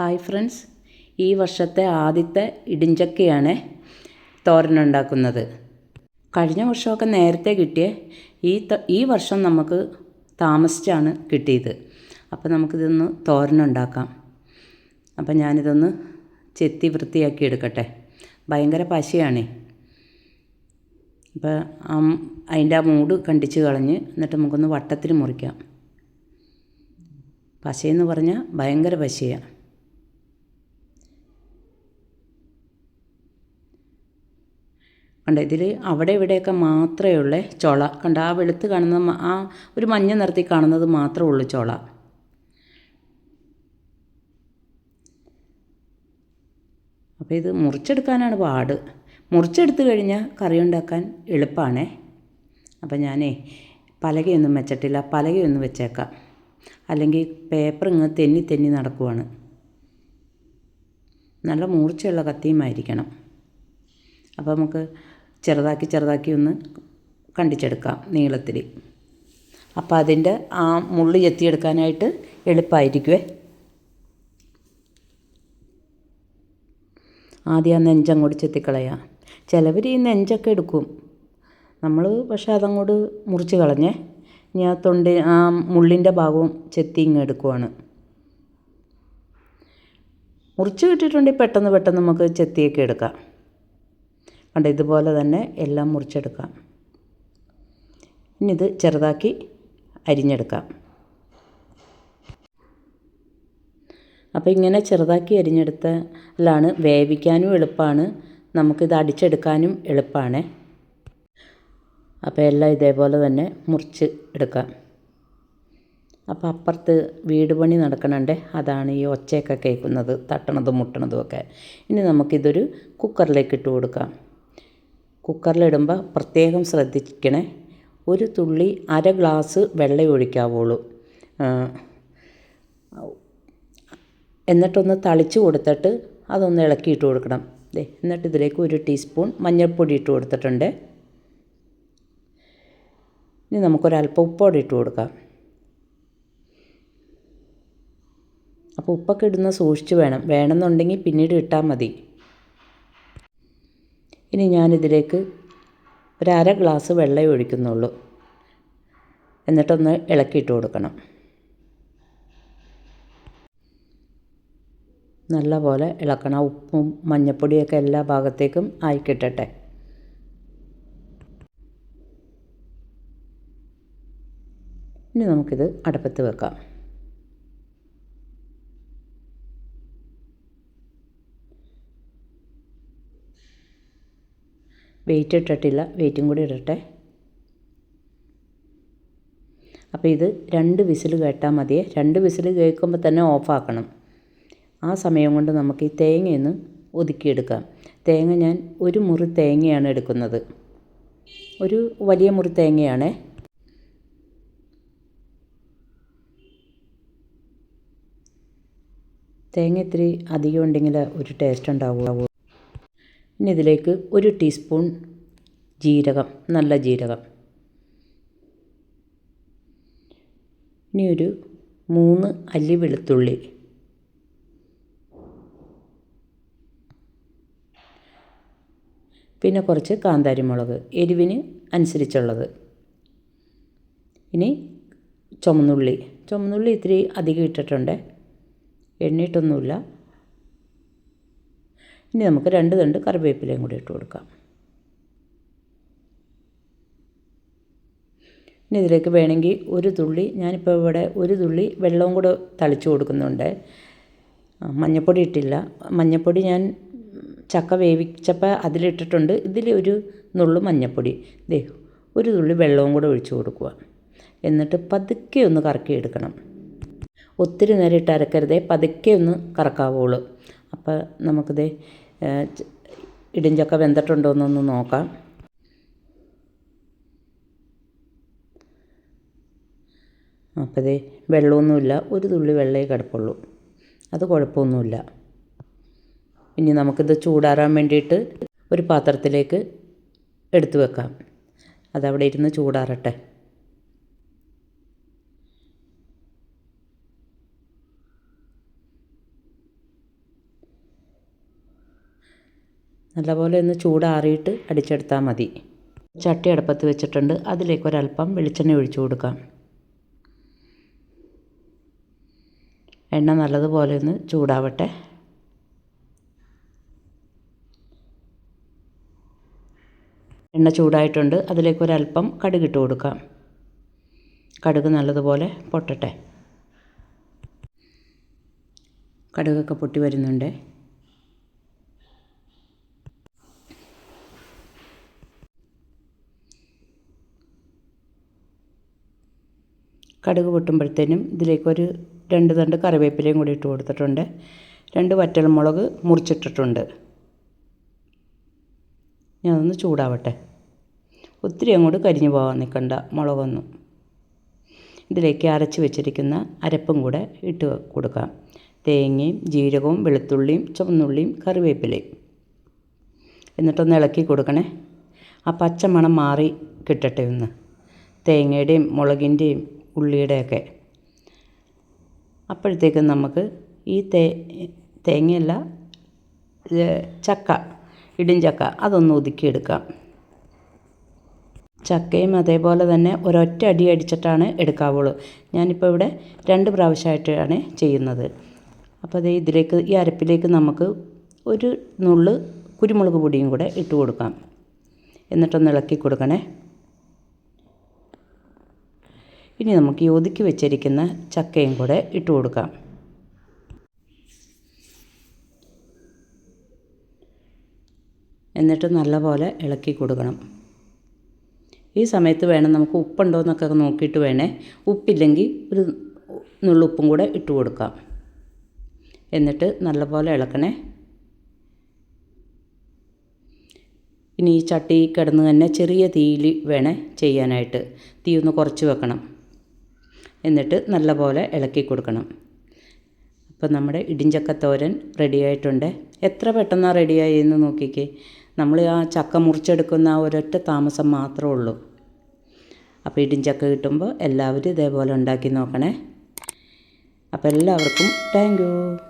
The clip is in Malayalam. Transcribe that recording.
ഹായ് ഫ്രണ്ട്സ് ഈ വർഷത്തെ ആദ്യത്തെ ഇടിഞ്ചക്കയാണ് തോരനുണ്ടാക്കുന്നത് കഴിഞ്ഞ വർഷമൊക്കെ നേരത്തെ കിട്ടിയ ഈ ഈ വർഷം നമുക്ക് താമസിച്ചാണ് കിട്ടിയത്. അപ്പോൾ നമുക്കിതൊന്ന് തോരനുണ്ടാക്കാം അപ്പം ഞാനിതൊന്ന് ചെത്തി വൃത്തിയാക്കി എടുക്കട്ടെ. ഭയങ്കര പശയാണേ. അപ്പോൾ അതിന്റെ ആ മൂട് കണ്ടിച്ച് കളഞ്ഞ് എന്നിട്ട് നമുക്കൊന്ന് വട്ടത്തിൽ മുറിക്കാം. പശയെന്ന് പറഞ്ഞാൽ ഭയങ്കര പശയാണ് കണ്ട? ഇതിൽ അവിടെ ഇവിടെയൊക്കെ മാത്രമേ ഉള്ളേ ചുള. കണ്ട? ആ വെളുത്ത് കാണുന്ന ആ ഒരു മഞ്ഞ നിറത്തിൽ കാണുന്നത് മാത്രമേ ഉള്ളൂ ചുള. അപ്പോൾ ഇത് മുറിച്ചെടുക്കാനാണ് പാട്. മുറിച്ചെടുത്ത് കഴിഞ്ഞാൽ കറി ഉണ്ടാക്കാൻ എളുപ്പമാണേ അപ്പം ഞാനേ പലകയൊന്നും വെച്ചിട്ടില്ല. പലകയൊന്നും വെച്ചേക്കാം. അല്ലെങ്കിൽ പേപ്പർ ഇങ്ങ് തെന്നി തെന്നി നടക്കുവാണ്. നല്ല മൂർച്ചയുള്ള കത്തിയുമായിരിക്കണം. അപ്പോൾ നമുക്ക് ചെറുതാക്കി ചെറുതാക്കി ഒന്ന് കണ്ടിച്ചെടുക്കാം നീളത്തിൽ. അപ്പോൾ അതിന്റെ ആ മുള്ള് ചെത്തിയെടുക്കാനായിട്ട് എളുപ്പമായിരിക്കുമേ ആദ്യം ആ നെഞ്ചങ്ങോട്ട് ചെത്തിക്കളയാം. ചിലവർ ഈ നെഞ്ചൊക്കെ എടുക്കും. നമ്മൾ പക്ഷേ അതങ്ങോട്ട് മുറിച്ച് കളഞ്ഞേ. ഇനി ആ തൊണ്ടി ആ മുള്ളിന്റെ ഭാഗവും ചെത്തി ഇങ്ങ് എടുക്കുവാണ്. മുറിച്ച് കിട്ടിയിട്ടുണ്ടെങ്കിൽ പെട്ടെന്ന് പെട്ടെന്ന് നമുക്ക് ചെത്തിയൊക്കെ എടുക്കാം. കണ്ട ഇതുപോലെ തന്നെ എല്ലാം മുറിച്ചെടുക്കാം. ഇനി ഇത് ചെറുതാക്കി അരിഞ്ഞെടുക്കാം. അപ്പോൾ ഇങ്ങനെ ചെറുതാക്കി അരിഞ്ഞെടുത്താലാണ് വേവിക്കാനും എളുപ്പമാണ് നമുക്കിത് അടിച്ചെടുക്കാനും എളുപ്പമാണ് അപ്പോൾ എല്ലാം ഇതേപോലെ തന്നെ മുറിച്ച് എടുക്കാം. അപ്പോൾ അപ്പുറത്ത് വീട് പണി നടക്കണുണ്ട്. അതാണ് ഈ ഒച്ചയൊക്കെ കേൾക്കുന്നത് തട്ടണതും മുട്ടണതും ഒക്കെ. ഇനി നമുക്കിതൊരു കുക്കറിലേക്ക് ഇട്ട് കൊടുക്കാം. കുക്കറിലിടുമ്പോൾ പ്രത്യേകം ശ്രദ്ധിക്കണേ. ഒരു തുള്ളി അര ഗ്ലാസ് വെള്ളം ഒഴിക്കാവുള്ളൂ. എന്നിട്ടൊന്ന് തളിച്ച് കൊടുത്തിട്ട് അതൊന്ന് ഇളക്കിയിട്ട് കൊടുക്കണം. ദേ എന്നിട്ട് ഇതിലേക്ക് ഒരു ടീസ്പൂൺ മഞ്ഞൾപ്പൊടി ഇട്ട് കൊടുത്തിട്ടുണ്ട്. ഇനി നമുക്കൊരല്പം ഉപ്പോടെ ഇട്ട് കൊടുക്കാം. അപ്പോൾ ഉപ്പൊക്കെ ഇടുന്ന സൂക്ഷിച്ച് വേണം. വേണമെന്നുണ്ടെങ്കിൽ പിന്നീട് ഇട്ടാൽ മതി. ഇനി ഞാനിതിലേക്ക് ഒരു അര ഗ്ലാസ് വെള്ളമേ ഒഴിക്കുന്നുള്ളൂ. എന്നിട്ടൊന്ന് ഇളക്കിയിട്ട് കൊടുക്കണം. നല്ല പോലെ ഇളക്കണം ഉപ്പും മഞ്ഞപ്പൊടിയൊക്കെ എല്ലാ ഭാഗത്തേക്കും ആയി കിട്ടട്ടെ. ഇനി നമുക്കിത് അടുപ്പത്ത് വെക്കാം. വെയിറ്റ് ഇട്ടിട്ടില്ല വെയിറ്റും കൂടി ഇടട്ടെ. അപ്പോൾ ഇത് രണ്ട് വിസിൽ കേട്ടാൽ മതിയേ. രണ്ട് വിസിൽ കേൾക്കുമ്പോൾ തന്നെ ഓഫാക്കണം ആ സമയം കൊണ്ട് നമുക്ക് ഈ തേങ്ങയൊന്ന് ഒതുക്കിയെടുക്കാം. തേങ്ങ ഞാൻ ഒരു മുറി തേങ്ങയാണ് എടുക്കുന്നത്. ഒരു വലിയ മുറി തേങ്ങയാണേ. തേങ്ങ ഇത്തിരി അധികം ഉണ്ടെങ്കിൽ ഒരു ടേസ്റ്റ് ഉണ്ടാവുള്ളൂ. ഇനി ഇതിലേക്ക് ഒരു ടീസ്പൂൺ ജീരകം നല്ല ജീരകം. ഇനി ഒരു മൂന്ന് അല്ലി വെളുത്തുള്ളി. പിന്നെ കുറച്ച് കാന്താരി മുളക് എരിവിന് അനുസരിച്ചുള്ളത്. ഇനി ചുമന്നുള്ളി. ചുമന്നുള്ളി ഇത്തിരി അധികം ഇട്ടിട്ടുണ്ട്. എണ്ണിയിട്ടൊന്നുമില്ല. ഇനി നമുക്ക് രണ്ട് തണ്ട് കറിവേപ്പിലയും കൂടി ഇട്ട് കൊടുക്കാം. ഇനി ഇതിലേക്ക് വേണമെങ്കിൽ ഒരു തുള്ളി ഞാനിപ്പോൾ ഇവിടെ ഒരു തുള്ളി വെള്ളവും കൂടെ തളിച്ച് കൊടുക്കുന്നുണ്ട്. മഞ്ഞപ്പൊടി ഇട്ടില്ല. മഞ്ഞപ്പൊടി ഞാൻ ചക്ക വേവിച്ചപ്പോൾ അതിലിട്ടിട്ടുണ്ട്. ഇതിൽ ഒരു നുള്ളു മഞ്ഞപ്പൊടി. ദേ ഒരു തുള്ളി വെള്ളവും കൂടെ ഒഴിച്ചു കൊടുക്കുക. എന്നിട്ട് പതുക്കെ ഒന്ന് കറക്കി എടുക്കണം. ഒത്തിരി നേരം ഇട്ട് അരക്കരുതേ പതുക്കെ ഒന്ന് കറക്കാവുള്ളൂ. അപ്പോൾ നമുക്കിത് ഇടിഞ്ചക്ക വെന്തിട്ടുണ്ടോ എന്നൊന്ന് നോക്കാം. അപ്പോൾ ഇതേ വെള്ളമൊന്നുമില്ല. ഒരു തുള്ളി വെള്ളമേ കിടപ്പുള്ളൂ. അത് കുഴപ്പമൊന്നുമില്ല. ഇനി നമുക്കിത് ചൂടാറാൻ വേണ്ടിയിട്ട് ഒരു പാത്രത്തിലേക്ക് എടുത്തു വെക്കാം. അതവിടെ ഇരുന്ന് ചൂടാറട്ടെ. നല്ലപോലെ ഒന്ന് ചൂടാറിയിട്ട് അടിച്ചെടുത്താൽ മതി. ചട്ടി അടുപ്പത്ത് വെച്ചിട്ടുണ്ട്. അതിലേക്ക് ഒരല്പം വെളിച്ചെണ്ണ ഒഴിച്ചു കൊടുക്കാം. എണ്ണ നല്ലതുപോലെ ഒന്ന് ചൂടാവട്ടെ. എണ്ണ ചൂടായിട്ടുണ്ട്. അതിലേക്ക് ഒരല്പം കടുകിട്ട് കൊടുക്കാം. കടുക് നല്ലതുപോലെ പൊട്ടട്ടെ. കടുകൊക്കെ പൊട്ടി വരുന്നുണ്ട്. കടുക് പൊട്ടുമ്പോഴത്തേനും ഇതിലേക്കൊരു രണ്ട് തണ്ട് കറിവേപ്പിലയും കൂടി ഇട്ട് കൊടുത്തിട്ടുണ്ട്. രണ്ട് വറ്റൽമുളക് മുറിച്ചിട്ടിട്ടുണ്ട്. ഞാൻ ഒന്ന് ചൂടാവട്ടെ. ഒത്തിരി അങ്ങോട്ട് കരിഞ്ഞു പോകാൻ നിൽക്കണ്ട മുളകൊന്നും. ഇതിലേക്ക് അരച്ച് വെച്ചിരിക്കുന്ന അരപ്പും കൂടെ ഇട്ട് കൊടുക്കാം. തേങ്ങയും ജീരകവും വെളുത്തുള്ളിയും ചുവന്നുള്ളിയും കറിവേപ്പിലയും. എന്നിട്ടൊന്ന് ഇളക്കി കൊടുക്കണേ. ആ പച്ചമണം മാറി കിട്ടട്ടെ ഒന്ന്. തേങ്ങയുടെയും മുളകിന്റെയും ഉള്ളിയുടെയൊക്കെ. അപ്പോഴത്തേക്കും നമുക്ക് ഈ തേ തേങ്ങയല്ല ചക്ക ഇടും ചക്ക അതൊന്ന് ഒതുക്കിയെടുക്കാം. ചക്കയും അതേപോലെ തന്നെ ഒരൊറ്റ അടി അടിച്ചിട്ടാണ് എടുക്കാവുള്ളൂ. ഞാനിപ്പോൾ ഇവിടെ രണ്ട് പ്രാവശ്യമായിട്ടാണ് ചെയ്യുന്നത്. അപ്പോൾ അതേ ഇതിലേക്ക് ഈ അരപ്പിലേക്ക് നമുക്ക് ഒരു നുള്ള് കുരുമുളക് പൊടിയും കൂടെ ഇട്ട് കൊടുക്കാം. എന്നിട്ടൊന്ന് ഇളക്കി കൊടുക്കണേ. ഇനി നമുക്ക് ഈ ഒതുക്കി വെച്ചിരിക്കുന്ന ചക്കയും കൂടെ ഇട്ട് കൊടുക്കാം. എന്നിട്ട് നല്ലപോലെ ഇളക്കി കൊടുക്കണം. ഈ സമയത്ത് വേണം നമുക്ക് ഉപ്പുണ്ടോ എന്നൊക്കെ നോക്കിയിട്ട് വേണേ ഉപ്പില്ലെങ്കിൽ ഒരു നുള്ളുപ്പും കൂടെ ഇട്ട് കൊടുക്കാം. എന്നിട്ട് നല്ലപോലെ ഇളക്കണേ. ഇനി ഈ ചട്ടി കിടന്ന് തന്നെ ചെറിയ തീയിൽ വേണേ ചെയ്യാനായിട്ട്. തീ ഒന്ന് കുറച്ച് വെക്കണം. എന്നിട്ട് നല്ലപോലെ ഇളക്കി കൊടുക്കണം. അപ്പോൾ നമ്മുടെ ഇടിഞ്ചക്കത്തോരൻ റെഡി ആയിട്ടുണ്ട്. എത്ര പെട്ടെന്നാണ് റെഡിയായി എന്ന് നോക്കിക്കേ. നമ്മൾ ആ ചക്ക മുറിച്ചെടുക്കുന്ന ആ ഒരൊറ്റ താമസം മാത്രമേ ഉള്ളൂ. അപ്പോൾ ഇടിഞ്ചക്ക കിട്ടുമ്പോൾ എല്ലാവരും ഇതേപോലെ ഉണ്ടാക്കി നോക്കണേ. അപ്പോൾ എല്ലാവർക്കും താങ്ക്